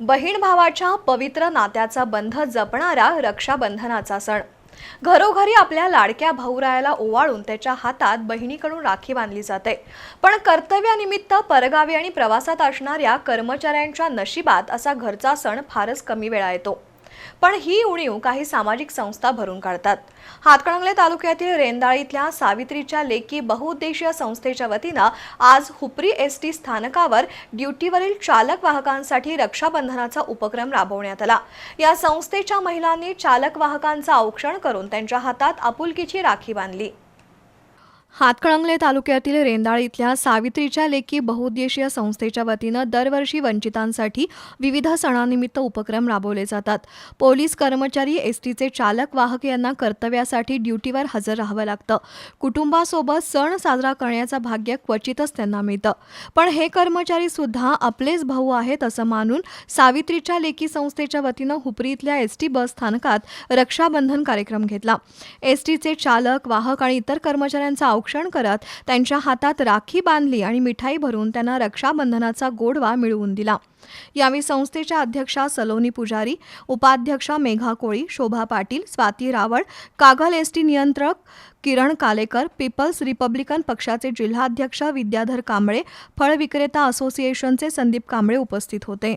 बहीण भावाच्या पवित्र नात्याचा बंध जपणारा रक्षाबंधनाचा सण. घरोघरी आपल्या लाडक्या भाऊरायाला ओवाळून त्याच्या हातात बहिणीकडून राखी बांधली जाते. पण कर्तव्यानिमित्त परगावी आणि प्रवासात असणाऱ्या कर्मचाऱ्यांच्या नशिबात असा घरचा सण फारच कमी वेळा येतो. पण ही उणीव काही सामाजिक संस्था भरून काढतात. हातकणंगले तालुक्यातील रेंदाळीतल्या सावित्रीच्या लेकी बहुउद्देशीय संस्थेच्या वतीनं आज हुपरी एस टी स्थानकावर ड्युटीवरील चालक वाहकांसाठी रक्षाबंधनाचा उपक्रम राबवण्यात आला. या संस्थेच्या महिलांनी चालक वाहकांचं औक्षण करून त्यांच्या हातात आपुलकीची राखी बांधली. हातकणंगले तालुक्यातील रेंदाळ इथल्या सावित्रीच्या लेकी बहुउद्देशीय संस्थेच्या वतीनं दरवर्षी वंचितांसाठी विविध सणानिमित्त उपक्रम राबवले जातात. पोलीस कर्मचारी एस टीचे चालक वाहक यांना कर्तव्यासाठी ड्युटीवर हजर राहावं लागतं. कुटुंबासोबत सण साजरा करण्याचं भाग्य क्वचितच त्यांना मिळतं. पण हे कर्मचारी सुद्धा आपलेच भाऊ आहेत असं मानून सावित्रीच्या लेकी संस्थेच्या वतीनं हुपरी इथल्या एस टी बस स्थानकात रक्षाबंधन कार्यक्रम घेतला. एस टीचे चालक वाहक आणि इतर कर्मचाऱ्यांचा औक्षण करत त्यांच्या हातात राखी बांधली आणि मिठाई भरून त्यांना रक्षाबंधनाचा गोडवा मिळवून दिला. यावेळी संस्थेच्या अध्यक्षा सलोनी पुजारी उपाध्यक्षा मेघा कोळी शोभा पाटील स्वाती रावळ कागल एस टी नियंत्रक किरण कालेकर पीपल्स रिपब्लिकन पक्षाचे जिल्हाध्यक्ष विद्याधर कांबळे फळ विक्रेता असोसिएशनचे संदीप कांबळे उपस्थित होते.